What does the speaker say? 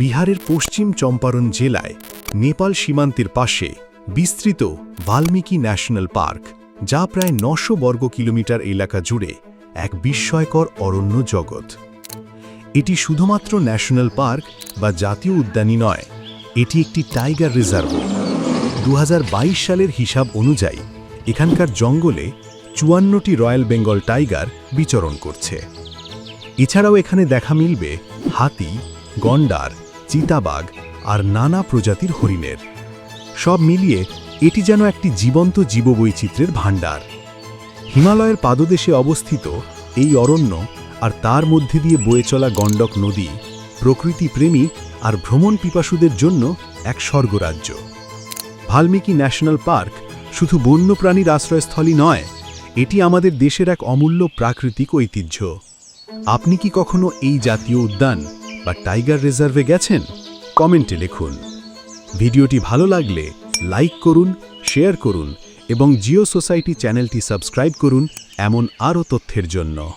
বিহারের পশ্চিম চম্পারণ জেলায় নেপাল সীমান্তের পাশে বিস্তৃত বাল্মীকি ন্যাশনাল পার্ক, যা প্রায় নশো বর্গ কিলোমিটার এলাকা জুড়ে এক বিস্ময়কর অরণ্য জগৎ। এটি শুধুমাত্র ন্যাশনাল পার্ক বা জাতীয় উদ্যানই নয়, এটি একটি টাইগার রিজার্ভ। দু হাজার বাইশ সালের হিসাব অনুযায়ী এখানকার জঙ্গলে চুয়ান্নটি রয়্যাল বেঙ্গল টাইগার বিচরণ করছে। এছাড়াও এখানে দেখা মিলবে হাতি গন্ডার, চিতাবাঘ আর নানা প্রজাতির হরিণের। সব মিলিয়ে এটি যেন একটি জীবন্ত জীববৈচিত্র্যের ভাণ্ডার। হিমালয়ের পাদদেশে অবস্থিত এই অরণ্য আর তার মধ্যে দিয়ে বয়ে চলা গণ্ডক নদী প্রকৃতিপ্রেমী আর ভ্রমণ পিপাসুদের জন্য এক স্বর্গরাজ্য। ভাল্মীকি ন্যাশনাল পার্ক শুধু বন্যপ্রাণীর আশ্রয়স্থলই নয়, এটি আমাদের দেশের এক অমূল্য প্রাকৃতিক ঐতিহ্য। আপনি কি কখনো এই জাতীয় উদ্যান বা টাইগার রিজার্ভে গেছেন, কমেন্টে লিখুন। ভিডিওটি ভালো লাগলে লাইক করুন, শেয়ার করুন এবং জিও সোসাইটি চ্যানেলটি সাবস্ক্রাইব করুন এমন আরও তথ্যের জন্য।